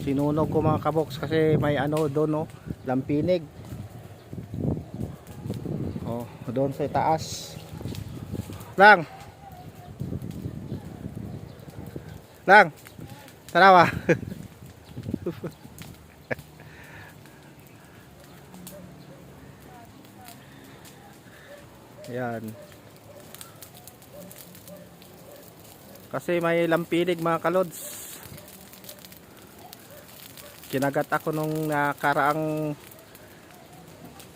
sinunog ko mga kaboks kasi may ano doon no? Lampinig. Oh doon sa taas lang! Lang! Tarawa yan kasi may lampinig mga kalods kinagat ako nung nakaraang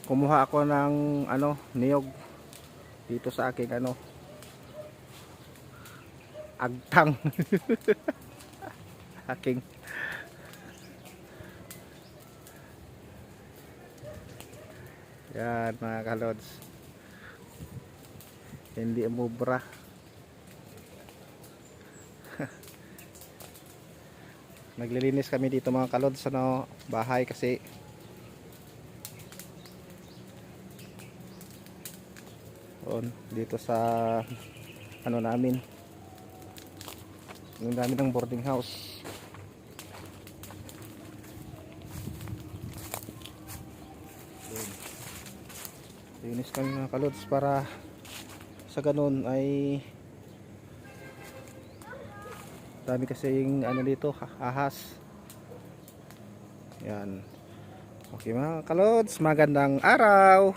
kumuha ako ng ano niyog dito sa aking ano agtang. Aking. Yan mga kalods. Hindi umubra naglilinis kami dito mga kalod sa no, bahay kasi. On dito sa ano namin. Yung namin ng boarding house. Linis kami mga kalods para sa ganun ay dami kasi yung ano dito ha- ahas. Yan. Okay mga kalods magandang araw